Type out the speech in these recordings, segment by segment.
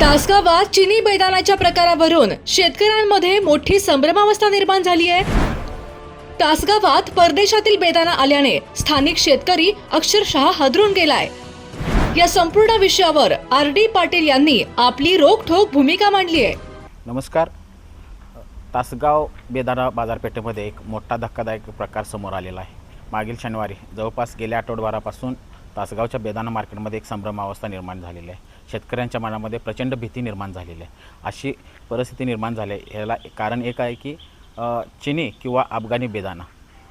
तासगावात चिनी बैदानाच्या प्रकारावरून शेतकऱ्यांमध्ये मोठी संभ्रमावस्था निर्माण झाली आहे. तासगावात परदेशातील बेदाना आल्याने स्थानिक शेतकरी अक्षरशः हादरून गेलाय. या संपूर्ण विषयावर आर डी पाटील यांनी आपली रोखठोक भूमिका मांडली आहे. नमस्कार. तासगाव बेदाना बाजारपेठेमध्ये एक मोठा धक्कादायक प्रकार समोर आलेला आहे. मागील शनिवारी जवळपास गेल्या आठवडाभरापासून तासगावच्या बेदाना मार्केटमध्ये एक संभ्रमावस्था निर्माण झालेली आहे. शेतकऱ्यांच्या मनामध्ये प्रचंड भीती निर्माण झालेली आहे. अशी परिस्थिती निर्माण झाली आहे. याला कारण एक आहे की चिनी किंवा अफगाणी बेदाना.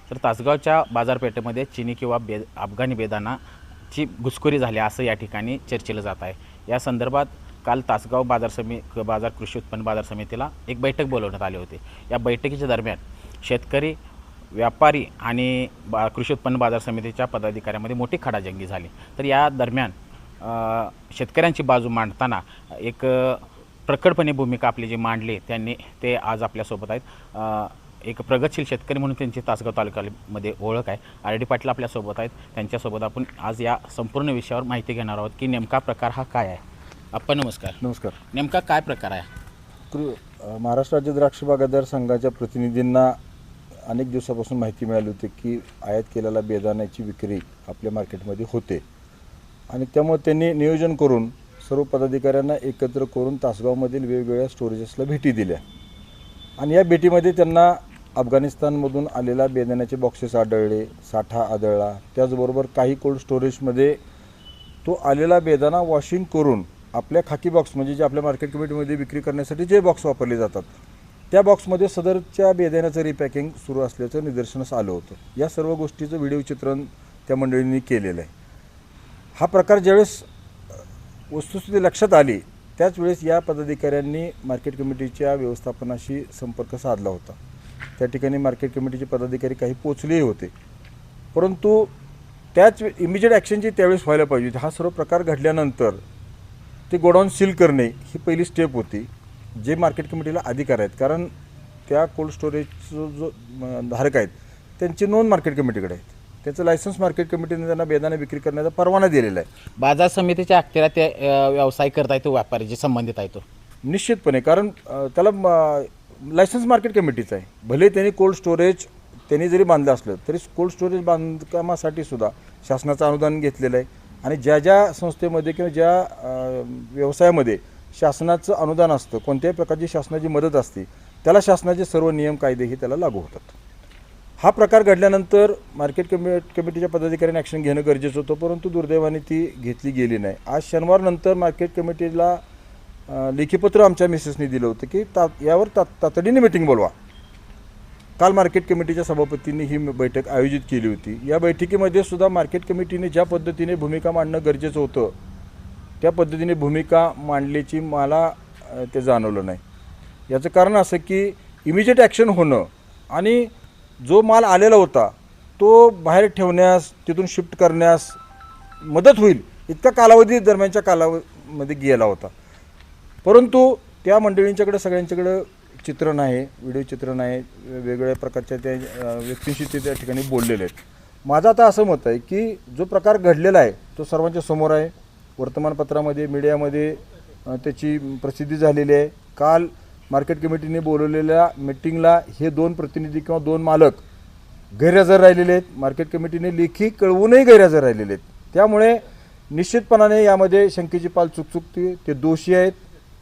तर तासगावच्या बाजारपेठेमध्ये चिनी किंवा बे अफगाणी बेदानाची घुसखोरी झाली असं या ठिकाणी चर्चेलं जात आहे. या संदर्भात काल तासगाव बाजार समी बाजार कृषी उत्पन्न बाजार समितीला एक बैठक बोलवण्यात आली होती. या बैठकीच्या दरम्यान शेतकरी व्यापारी आणि बा कृषी उत्पन्न बाजार समितीच्या पदाधिकाऱ्यांमध्ये मोठी खडाजंगी झाली. तर या दरम्यान शेतकऱ्यांची बाजू मांडताना एक प्रकटपणे भूमिका आपली जी मांडली त्यांनी ते आज आपल्यासोबत आहेत. एक प्रगतशील शेतकरी म्हणून त्यांची तासगाव तालुक्यामध्ये ओळख आहे. आर डी पाटील आपल्यासोबत आहेत. त्यांच्यासोबत आपण आज या संपूर्ण विषयावर माहिती घेणार आहोत की नेमका प्रकार हा काय आहे. आपण नमस्कार. नमस्कार. नेमका काय प्रकार आहे? कृ महाराष्ट्र राज्य द्राक्ष बागायतदार संघाच्या प्रतिनिधींना अनेक दिवसापासून माहिती मिळाली होती की आयात केलेला बेदाण्याची विक्री आपल्या मार्केटमध्ये होते. आणि त्यामुळे त्यांनी नियोजन करून सर्व पदाधिकाऱ्यांना एकत्र करून तासगावमधील वेगवेगळ्या स्टोरेजेसला भेटी दिल्या. आणि या भेटीमध्ये त्यांना अफगाणिस्तानमधून आलेला बेदाण्याचे बॉक्सेस आढळले साठा आढळला. त्याचबरोबर काही कोल्ड स्टोरेजमध्ये तो आलेला बेदाना वॉशिंग करून आपल्या खाकी बॉक्स म्हणजे जे आपल्या मार्केट कमिटीमध्ये विक्री करण्यासाठी जे बॉक्स वापरले जातात त्या बॉक्समध्ये सदरच्या बेदाण्याचं रिपॅकिंग सुरू असल्याचं निदर्शनास आलं होतं. या सर्व गोष्टीचं व्हिडिओ चित्रण त्या मंडळींनी केलेलं आहे. हा प्रकार ज्यावेळेस वस्तुस्थिती लक्षात आली त्याच वेळेस या पदाधिकाऱ्यांनी मार्केट कमिटीच्या व्यवस्थापनाशी संपर्क साधला होता. त्या ठिकाणी मार्केट कमिटीचे पदाधिकारी काही पोचलेही होते. परंतु त्याच इमिजिएट ॲक्शन जी त्यावेळेस व्हायला पाहिजे हा सर्व प्रकार घडल्यानंतर ते गोडाऊन सील करणे ही पहिली स्टेप होती जे मार्केट कमिटीला अधिकार आहेत. कारण त्या कोल्ड स्टोरेजचं जो धारक आहेत त्यांची नोंद मार्केट कमिटीकडे आहेत त्याचं लायसन्स मार्केट कमिटीने त्यांना बेदाणे विक्री करण्याचा परवाना दिलेला आहे. बाजार समितीच्या अखत्यारात ते अ, व्यवसाय करता येतो व्यापारी जे संबंधित आहे तो. निश्चितपणे कारण अ, त्याला लायसन्स मार्केट कमिटीचं आहे. भले त्यांनी कोल्ड स्टोरेज त्यांनी जरी बांधलं असलं तरी कोल्ड स्टोरेज बांधकामासाठी सुद्धा शासनाचं अनुदान घेतलेलं आहे. आणि ज्या ज्या संस्थेमध्ये किंवा ज्या अ, व्यवसायामध्ये शासनाचं अनुदान असतं कोणत्याही प्रकारची शासनाची मदत असते त्याला शासनाचे सर्व नियम कायदेही त्याला लागू होतात. हा प्रकार घडल्यानंतर मार्केट कमि कमिटीच्या पदाधिकाऱ्यांनी ॲक्शन घेणं गरजेचं होतं परंतु दुर्दैवाने ती घेतली गेली नाही. आज शनिवारनंतर मार्केट कमिटीला लेखीपत्र आमच्या मिसेसनी दिलं होतं की ता यावर ता तातडीने मिटिंग बोलवा. काल मार्केट कमिटीच्या सभापतींनी ही बैठक आयोजित केली होती. या बैठकीमध्ये सुद्धा मार्केट कमिटीने ज्या पद्धतीने भूमिका मांडणं गरजेचं होतं त्या पद्धतीने भूमिका मांडल्याची मला ते जाणवलं नाही. याचं कारण असं की इमिजिएट ॲक्शन होणं आणि जो माल आलेला होता तो बाहेर ठेवण्यास तिथून शिफ्ट करण्यास मदत होईल इतका कालावधी दरम्यानच्या कालावधीमध्ये गेला होता. परंतु त्या मंडळींच्याकडे सगळ्यांच्याकडं चित्र नाही व्हिडिओ चित्रण आहे वेगवेगळ्या प्रकारच्या त्या व्यक्तींशी ते त्या ठिकाणी बोललेले आहेत. माझं आता असं मत आहे की जो प्रकार घडलेला आहे तो सर्वांच्या समोर आहे. वर्तमानपत्रामध्ये मीडियामध्ये त्याची प्रसिद्धी झालेली आहे. काल मार्केट कमिटीने बोलवलेल्या मिटिंगला हे दोन प्रतिनिधी किंवा दोन मालक गैरहजर राहिलेले आहेत. मार्केट कमिटीने लेखी कळवूनही गैरहजर राहिलेले आहेत. त्यामुळे निश्चितपणाने यामध्ये शंकेची पाल चुकचुकते ते दोषी आहेत.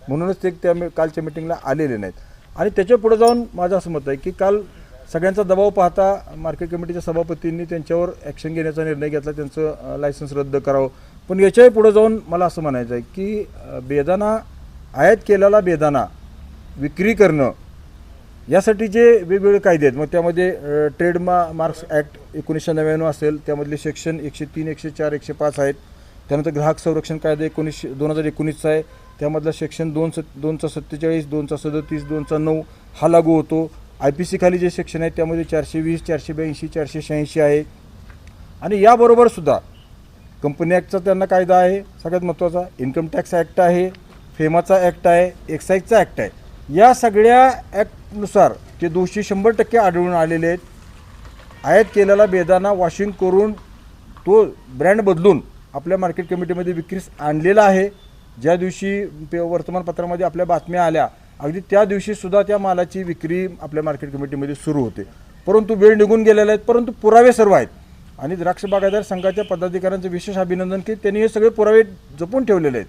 म्हणूनच ते त्या मी- कालच्या मिटिंगला आलेले नाहीत. आणि त्याच्या पुढे जाऊन माझं असं मत आहे की काल सगळ्यांचा दबाव पाहता मार्केट कमिटीच्या सभापतींनी त्यांच्यावर ॲक्शन घेण्याचा निर्णय घेतला. त्यांचं लायसन्स रद्द करावं. पण याच्याही पुढे जाऊन मला असं म्हणायचं आहे की बेदाना आयात केलेला बेदाना विक्री करणं यासाठी जे वेगवेगळे कायदे आहेत मग त्यामध्ये ट्रेड मा मार्क्स ॲक्ट एकोणीसशे नव्याण्णव असेल त्यामधले सेक्शन एकशे तीन एकशे चार एकशे पाच आहेत. त्यानंतर ग्राहक संरक्षण कायदा एकोणीसशे दोन हजार एकोणीसचा आहे. त्यामधला सेक्शन दोन स दोनचा सत्तेचाळीस दोनचा सदतीस दोनचा नऊ हा लागू होतो. आय पी सी खाली जे सेक्शन आहे त्यामध्ये चारशे वीस चारशे ब्याऐंशी चारशे शहाऐंशी आहे. आणि याबरोबर सुद्धा कंपनी ॲक्टचा त्यांना कायदा आहे सगळ्यात महत्त्वाचा इन्कम टॅक्स ॲक्ट आहे फेमाचा ॲक्ट आहे एक्साईजचा ॲक्ट आहे. या सगळ्या ॲक्टनुसार ते दोषी शंभर टक्के आढळून आलेले आहेत आयात केलेला बेदाना वॉशिंग करून तो ब्रँड बदलून आपल्या मार्केट कमिटीमध्ये विक्रीस आणलेला आहे. ज्या दिवशी पे वर्तमानपत्रामध्ये आपल्या बातम्या आल्या अगदी त्या दिवशीसुद्धा त्या मालाची विक्री आपल्या मार्केट कमिटीमध्ये सुरू होते. परंतु वेळ निघून गेलेला आहेत परंतु पुरावे सर्व आहेत. आणि द्राक्ष बागायतदार संघाच्या पदाधिकाऱ्यांचं विशेष अभिनंदन की त्यांनी हे सगळे पुरावे जपून ठेवलेले आहेत.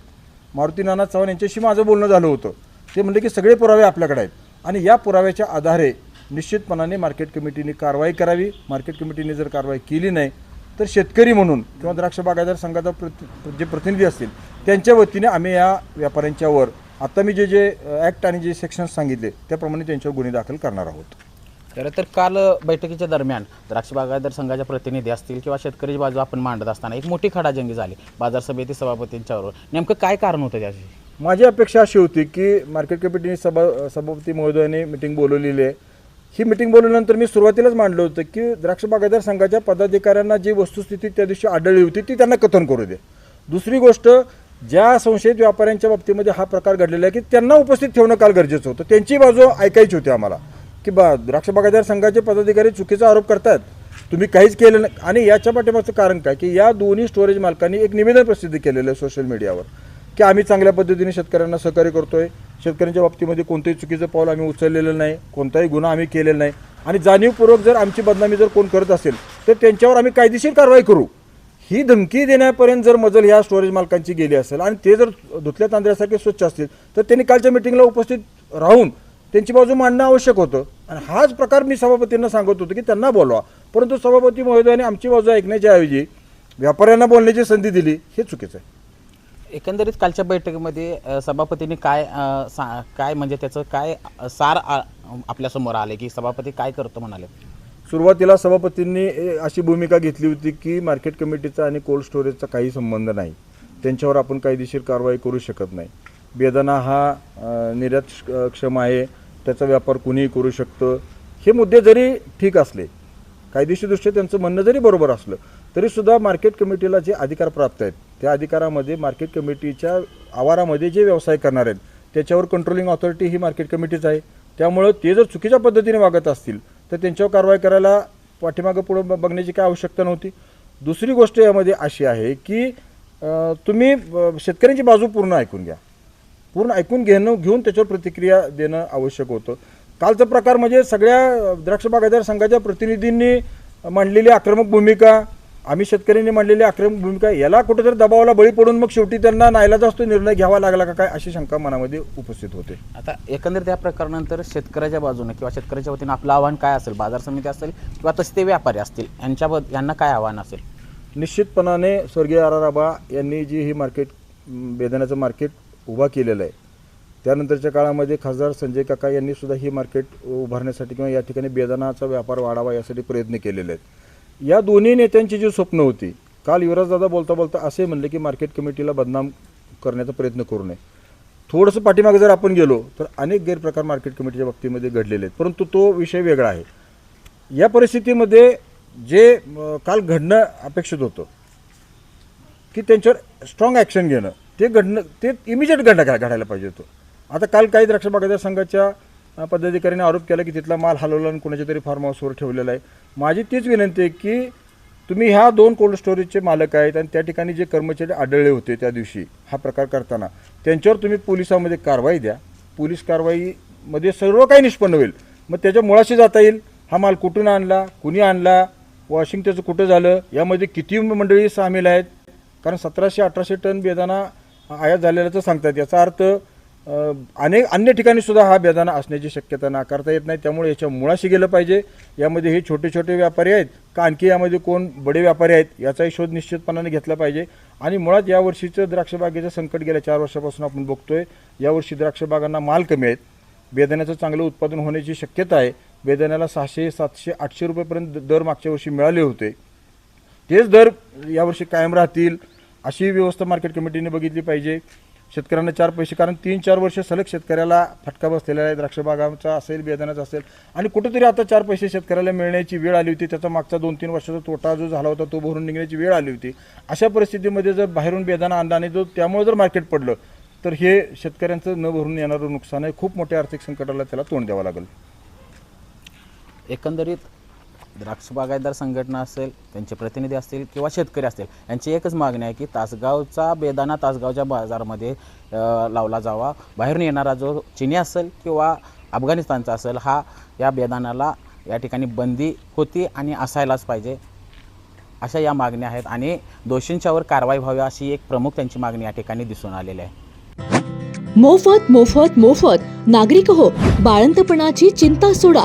मारुती नाना चव्हाण यांच्याशी माझं बोलणं झालं होतं. ते म्हणले की सगळे पुरावे आपल्याकडे आहेत. आणि या पुराव्याच्या आधारे निश्चितपणाने मार्केट कमिटीने कारवाई करावी. मार्केट कमिटीने जर कारवाई केली नाही तर शेतकरी म्हणून किंवा द्राक्ष बागायदार संघाचा प्रति जे प्रतिनिधी असतील त्यांच्या वतीने आम्ही या व्यापाऱ्यांच्यावर आता मी जे जे ॲक्ट आणि जे सेक्शन्स सांगितले त्याप्रमाणे त्यांच्यावर गुन्हे दाखल करणार आहोत. खरं तर काल बैठकीच्या दरम्यान द्राक्ष बागायतदार संघाच्या प्रतिनिधी असतील किंवा शेतकरीची बाजू आपण मांडत असताना एक मोठी खडाजंगी झाली. बाजार समिती सभापतींच्यावर नेमकं काय कारण होतं त्याची माझी अपेक्षा अशी होती की मार्केट कमिटीने सभा सभापती महोदयाने मिटिंग बोलवलेली आहे. ही मिटिंग बोलवल्यानंतर मी सुरुवातीलाच मांडलं होतं की द्राक्ष बागायतदार संघाच्या पदाधिकाऱ्यांना जी वस्तुस्थिती त्या दिवशी आढळली होती ती त्यांना कथन करू दे. दुसरी गोष्ट ज्या संशयित व्यापाऱ्यांच्या बाबतीमध्ये हा प्रकार घडलेला आहे की त्यांना उपस्थित ठेवणं काल गरजेचं होतं. त्यांची बाजू ऐकायची होती आम्हाला की बा द्राक्ष बागायतदार संघाचे पदाधिकारी चुकीचा आरोप करतात तुम्ही काहीच केलं नाही. आणि याच्या पाठीमागचं कारण काय? की या दोन्ही स्टोरेज मालकांनी एक निवेदन प्रसिद्ध केलेलं आहे सोशल मीडियावर की आम्ही चांगल्या पद्धतीने शेतकऱ्यांना सहकार्य करतोय. शेतकऱ्यांच्या बाबतीमध्ये कोणतंही चुकीचं पाऊल आम्ही उचललेलं नाही कोणताही गुन्हा आम्ही केलेला नाही. आणि जाणीवपूर्वक जर आमची बदनामी जर कोण करत असेल तर त्यांच्यावर आम्ही कायदेशीर कारवाई करू. ही धमकी देण्यापर्यंत जर मजल ह्या स्टोरेज मालकांची गेली असेल आणि ते जर धुतल्या तांदळासारखे स्वच्छ असतील तर त्यांनी कालच्या मिटिंगला उपस्थित राहून त्यांची बाजू मांडणं आवश्यक होतं. आणि हाच प्रकार मी सभापतींना सांगत होतो की त्यांना बोलवा. परंतु सभापती महोदयाने आमची बाजू ऐकण्याच्या ऐवजी व्यापाऱ्यांना बोलण्याची संधी दिली हे चुकीचं आहे. एकंदरीत कालच्या बैठकीमध्ये अ, सभापतींनी काय अ, सा काय म्हणजे त्याचं काय अ, सार आ- आपल्यासमोर आले की सभापती काय करतो म्हणाले? सुरुवातीला सभापतींनी ए, अशी भूमिका घेतली होती की मार्केट कमिटीचा आणि कोल्ड स्टोरेजचा काही संबंध नाही. त्यांच्यावर आपण कायदेशीर कारवाई करू शकत नाही. बेदाना हा अ, निर्यात क्ष- अ, क्षम आहे त्याचा व्यापार कुणीही करू शकतं. हे मुद्दे जरी ठीक असले कायदेशीरदृष्ट्या त्यांचं म्हणणं जरी बरोबर असलं तरीसुद्धा मार्केट कमिटीला जे अधिकार प्राप्त आहेत त्या अधिकारामध्ये मार्केट कमिटीच्या आवारामध्ये जे व्यवसाय करणार आहेत त्याच्यावर कंट्रोलिंग ऑथॉरिटी ही मार्केट कमिटीच आहे. त्यामुळं ते जर चुकीच्या पद्धतीने वागत असतील तर त्यांच्यावर कारवाई करायला पाठीमागं पुढं ब- बघण्याची काय आवश्यकता नव्हती. दुसरी गोष्ट यामध्ये अशी आहे की तुम्ही शेतकऱ्यांची बाजू पूर्ण ऐकून घ्या. पूर्ण ऐकून घेणं घेऊन त्याच्यावर प्रतिक्रिया देणं आवश्यक होतं. कालचा प्रकार म्हणजे सगळ्या द्राक्ष बागायतदार संघाच्या प्रतिनिधींनी मांडलेली आक्रमक भूमिका आम्ही शेतकऱ्यांनी मांडलेली आक्रमक भूमिका याला कुठेतरी दबावाला बळी पडून मग शेवटी त्यांना नाईलाजा असतो निर्णय घ्यावा लागला का काय अशी शंका मनामध्ये उपस्थित होते. आता एकंदरीत या प्रकरणानंतर शेतकऱ्याच्या बाजूने किंवा शेतकऱ्याच्या वतीनं आपलं आव्हान काय असेल बाजार समिती असेल किंवा तसे ते व्यापारी असतील यांच्याबद्द यांना काय आव्हान असेल? निश्चितपणाने स्वर्गीय आर आर आबा यांनी जी ही मार्केट बेदाण्याचं मार्केट उभा केलेलं आहे त्यानंतरच्या काळामध्ये खासदार संजय काका यांनी सुद्धा ही मार्केट उभारण्यासाठी किंवा या ठिकाणी बेदाणाचा व्यापार वाढावा यासाठी प्रयत्न केलेले आहेत. या दोन्ही नेत्यांची जी स्वप्न होती काल युवराजदादा बोलता बोलता असे म्हणले की मार्केट कमिटीला बदनाम करण्याचा प्रयत्न करू नये. थोडंसं पाठीमागे जर आपण गेलो तर अनेक गैरप्रकार मार्केट कमिटीच्या बाबतीमध्ये घडलेले आहेत. परंतु तो विषय वेगळा आहे. या परिस्थितीमध्ये जे काल घडणं अपेक्षित होतं की त्यांच्यावर स्ट्रॉंग ॲक्शन घेणं ते घडणं ते इमिजिएट घडणं घडायला पाहिजे होतं. आता काल काही द्राक्ष बागायदार संघाच्या पदाधिकाऱ्यांनी आरोप केला की तिथला माल हलवला आणि कोणाच्या तरी फार्म हाऊसवर ठेवलेला आहे. माझी तीच विनंती आहे की तुम्ही ह्या दोन कोल्ड स्टोरेजचे मालक आहेत आणि त्या ठिकाणी जे कर्मचारी आढळले होते त्या दिवशी हा प्रकार करताना त्यांच्यावर तुम्ही पोलिसामध्ये कारवाई द्या. पोलीस कारवाईमध्ये सर्व काही निष्पन्न होईल. मग त्याच्या मुळाशी जाता येईल. हा माल कुठून आणला कुणी आणला वॉशिंग त्याचं कुठं झालं यामध्ये किती मंडळी सामील आहेत? कारण सतराशे अठराशे टन बेदाना आयात झालेल्याचं सांगतात. याचा अर्थ अनेक अन्य ठिकाणी सुद्धा हा बेदाना असण्याची शक्यता नाकारता येत नाही. त्यामुळे याच्या मुळाशी गेलं पाहिजे. यामध्ये हे छोटे छोटे व्यापारी आहेत. का आणखी यामध्ये कोण बडे व्यापारी आहेत याचाही शोध निश्चितपणाने घेतला पाहिजे. आणि मुळात यावर्षीचं द्राक्षबागेचं संकट गेल्या चार वर्षापासून आपण बघतोय. यावर्षी द्राक्षबागांना माल कमी आहेत. बेदाण्याचं चांगलं उत्पादन होण्याची शक्यता आहे. बेदाण्याला सहाशे सातशे आठशे रुपयेपर्यंत दर मागच्या वर्षी मिळाले होते. तेच दर यावर्षी कायम राहतील अशी व्यवस्था मार्केट कमिटीने बघितली पाहिजे. शेतकऱ्यांना चार पैसे कारण तीन चार वर्ष सलग शेतकऱ्याला फटका बसलेला आहे. द्राक्षबागाचा असेल बेदाण्याचा असेल. आणि कुठेतरी आता चार पैसे शेतकऱ्याला मिळण्याची वेळ आली होती. त्याचा मागचा दोन तीन वर्षाचा तोटा जो झाला होता तो भरून निघण्याची वेळ आली होती. अशा परिस्थितीमध्ये जर बाहेरून बेदाना आणला आणि जो त्यामुळे जर मार्केट पडलं तर हे शेतकऱ्यांचं न भरून येणारं नुकसान आहे. खूप मोठ्या आर्थिक संकटाला त्याला तोंड द्यावं लागेल. एकंदरीत द्राक्ष बागायतदार संघटना असेल त्यांचे प्रतिनिधी असतील किंवा शेतकरी असतील यांची एकच मागणी आहे की तासगावचा बेदाना तासगावच्या बाजारामध्ये लावला जावा. बाहेरून येणारा जो चिनी असेल किंवा अफगाणिस्तानचा असेल हा या बेदानाला या ठिकाणी बंदी होती आणि असायलाच पाहिजे. अशा या मागण्या आहेत आणि दोषींच्यावर कारवाई व्हावी अशी एक प्रमुख त्यांची मागणी या ठिकाणी दिसून आलेली आहे. मोफत मोफत मोफत. नागरिक हो बाळंतपणाची चिंता सोडा.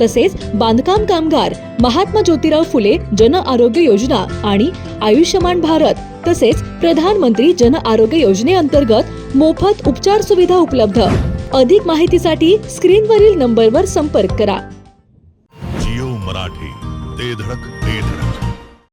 तसेच बांधकाम कामगार महात्मा ज्योतिराव फुले जन आरोग्य योजना आणि आयुष्यमान भारत तसेच प्रधानमंत्री जन आरोग्य योजनेअंतर्गत मोफत उपचार सुविधा उपलब्ध. अधिक माहितीसाठी स्क्रीनवरील नंबरवर संपर्क करा. जिओ मराठी ते धडक.